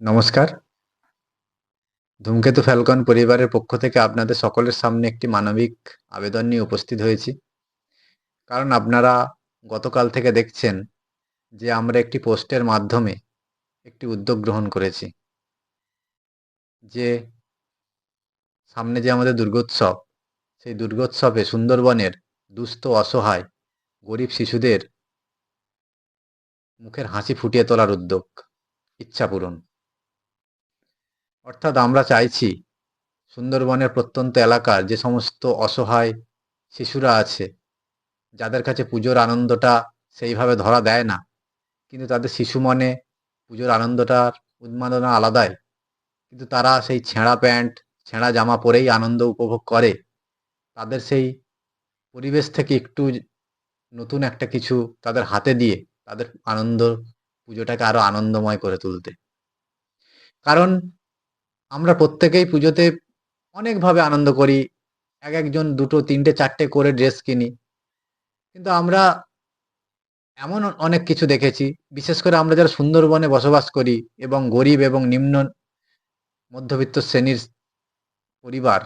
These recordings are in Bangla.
নমস্কার। ধূমকেতু ফ্যালকন পরিবারের পক্ষ থেকে আপনাদের সকলের সামনে একটি মানবিক আবেদন নিয়ে উপস্থিত হয়েছি। কারণ আপনারা গতকাল থেকে দেখছেন যে আমরা একটি পোস্টের মাধ্যমে একটি উদ্যোগ গ্রহণ করেছি। যে সামনে যে আমাদের দুর্গোৎসব, সেই দুর্গোৎসবে সুন্দরবনের দুস্থ, অসহায়, গরিব শিশুদের মুখের হাসি ফুটিয়ে তোলার উদ্যোগ, ইচ্ছা পূরণ। অর্থাৎ আমরা চাইছি সুন্দরবনের প্রত্যন্ত এলাকার যে সমস্ত অসহায় শিশুরা আছে, যাদের কাছে পুজোর আনন্দটা সেইভাবে ধরা দেয় না, কিন্তু তাদের শিশু মনে পুজোর আনন্দটার উন্মাদনা আলাদাই। কিন্তু তারা সেই ছেঁড়া প্যান্ট, ছেঁড়া জামা পরেই আনন্দ উপভোগ করে। তাদের সেই পরিবেশ থেকে একটু নতুন একটা কিছু তাদের হাতে দিয়ে তাদের আনন্দ, পুজোটাকে আরও আনন্দময় করে তুলতে। কারণ আমরা প্রত্যেকেই পুজোতে অনেকভাবে আনন্দ করি। এক একজন দুটো, তিনটে, চারটে করে ড্রেস কিনি। কিন্তু আমরা এমন অনেক কিছু দেখেছি। বিশেষ করে আমরা যারা সুন্দরবনে বসবাস করি এবং গরিব এবং নিম্ন মধ্যবিত্ত শ্রেণির পরিবার,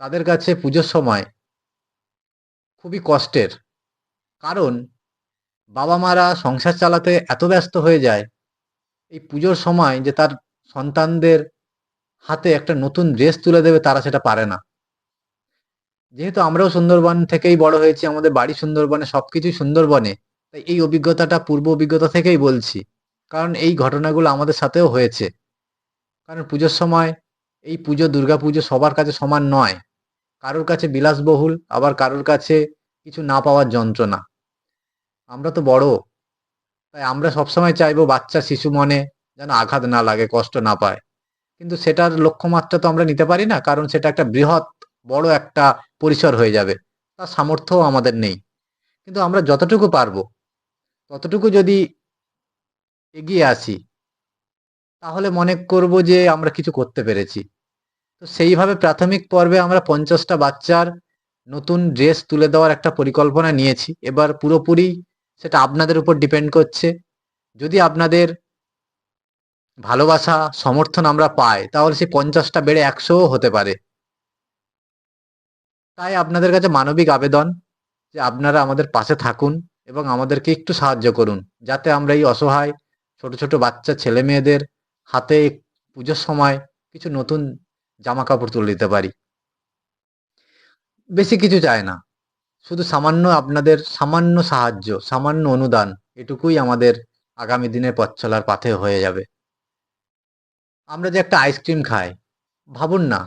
তাদের কাছে পুজোর সময় খুবই কষ্টের। কারণ বাবা মারা সংসার চালাতে এত ব্যস্ত হয়ে যায়, এই পুজোর সময় যে তার সন্তানদের হাতে একটা নতুন ড্রেস তুলে দেবে তারা সেটা পারে না। যেহেতু আমরাও সুন্দরবন থেকেই বড় হয়েছি, আমাদের বাড়ি সুন্দরবনে সবকিছুই সুন্দরবনে, তাই এই অভিজ্ঞতাটা পূর্ব অভিজ্ঞতা থেকেই বলছি। কারণ এই ঘটনাগুলো আমাদের সাথেও হয়েছে। কারণ পুজোর সময় এই পুজো, দুর্গা পুজো সবার কাছে সমান নয়। কারোর কাছে বিলাসবহুল, আবার কারোর কাছে কিছু না পাওয়ার যন্ত্রণা। আমরা তো বড়, তাই আমরা সবসময় চাইব বাচ্চা, শিশু মনে যেন আঘাত না লাগে, কষ্ট না পায়। কিন্তু সেটার লক্ষ্যমাত্রা তো আমরা নিতে পারি না, কারণ সেটা একটা বৃহৎ, বড় একটা পরিসর হয়ে যাবে। তার সামর্থ্যও আমাদের নেই। কিন্তু আমরা যতটুকু পারব, ততটুকু যদি এগিয়ে আসি, তাহলে মনে করব যে আমরা কিছু করতে পেরেছি। তো সেইভাবে প্রাথমিক পর্বে আমরা পঞ্চাশটা বাচ্চার নতুন ড্রেস তুলে দেওয়ার একটা পরিকল্পনা নিয়েছি। এবার পুরোপুরি সেটা আপনাদের উপর ডিপেন্ড করছে। যদি আপনাদের ভালোবাসা, সমর্থন আমরা পাই, তাহলে সেই পঞ্চাশটা বেড়ে একশোও হতে পারে। তাই আপনাদের কাছে মানবিক আবেদন যে আপনারা আমাদের পাশে থাকুন এবং আমাদেরকে একটু সাহায্য করুন, যাতে আমরা এই অসহায় ছোট ছোট বাচ্চা ছেলে মেয়েদের হাতে পুজোর সময় কিছু নতুন জামা কাপড় তুলে দিতে পারি। বেশি কিছু চায় না, শুধু সামান্য আপনাদের সামান্য সাহায্য, সামান্য অনুদান, এটুকুই আমাদের আগামী দিনের পথ চলার পাথে হয়ে যাবে। আমরা যে একটা আইসক্রিম খাই, ভাবুন না,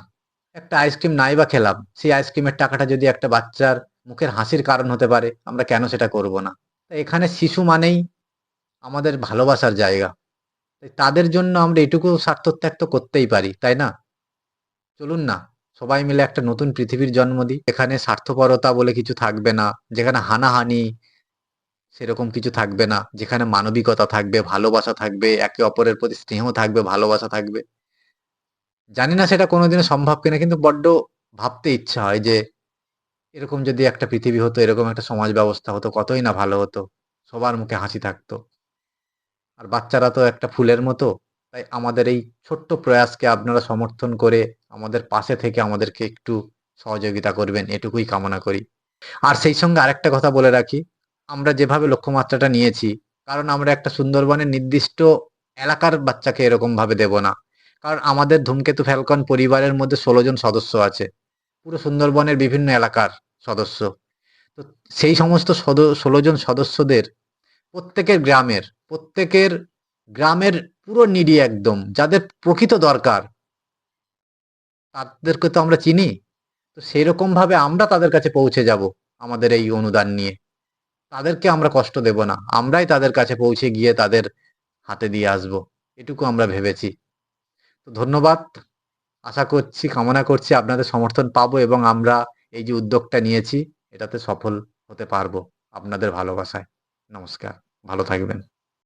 একটা আইসক্রিম নাই বা খেলাম, সেই আইসক্রিমের টাকাটা যদি একটা বাচ্চার মুখের হাসির কারণ হতে পারে, আমরা কেন সেটা করব না? এখানে শিশু মানেই আমাদের ভালোবাসার জায়গা। তাদের জন্য আমরা এটুকু স্বার্থত্যাগ তো করতেই পারি, তাই না? চলুন না, সবাই মিলে একটা নতুন পৃথিবীর জন্ম দিই। এখানে স্বার্থপরতা বলে কিছু থাকবে না, যেখানে হানাহানি সেরকম কিছু থাকবে না। যেখানে মানবিকতা থাকবে, ভালোবাসা থাকবে, একে অপরের প্রতি স্নেহ থাকবে, ভালোবাসা থাকবে। জানি না সেটা কোনোদিনও সম্ভব কিনা, কিন্তু বড্ড ভাবতে ইচ্ছা হয় যে এরকম যদি একটা পৃথিবী হতো, এরকম একটা সমাজ ব্যবস্থা হতো, কতই না ভালো হতো, সবার মুখে হাসি থাকতো। আর বাচ্চারা তো একটা ফুলের মতো, তাই আমাদের এই ছোট্ট প্রয়াসকে আপনারা সমর্থন করে আমাদের পাশে থেকে আমাদেরকে একটু সহযোগিতা করবেন, এটুকুই কামনা করি। আর সেই সঙ্গে আরেকটা কথা বলে রাখি আমরা যেভাবে লক্ষ্যমাত্রাটা নিয়েছি, কারণ আমরা একটা সুন্দরবনের নির্দিষ্ট এলাকার বাচ্চাকে এরকম ভাবে দেব না। কারণ আমাদের ধূমকেতু ফ্যালকন পরিবারের মধ্যে ষোলো জন সদস্য আছে, পুরো সুন্দরবনের বিভিন্ন এলাকার সদস্য। তো সেই সমস্ত ষোলো জন সদস্যদের প্রত্যেকের গ্রামের প্রত্যেকের গ্রামের পুরো নিডি একদম, যাদের প্রকৃত দরকার, তাদেরকে তো আমরা চিনি। তো সেই রকম ভাবে আমরা তাদের কাছে পৌঁছে যাব আমাদের এই অনুদান নিয়ে। তাদেরকে আমরা কষ্ট দেব না। আমরাই তাদের কাছে পৌঁছে গিয়ে তাদের হাতে দিয়ে আসব। এটুকু আমরা ভেবেছি। তো ধন্যবাদ। আশা করছি, কামনা করছি আপনাদের সমর্থন পাবো এবং আমরা এই যে উদ্যোগটা নিয়েছি, এটাতে সফল হতে পারব আপনাদের ভালোবাসায়। নমস্কার। ভালো থাকবেন।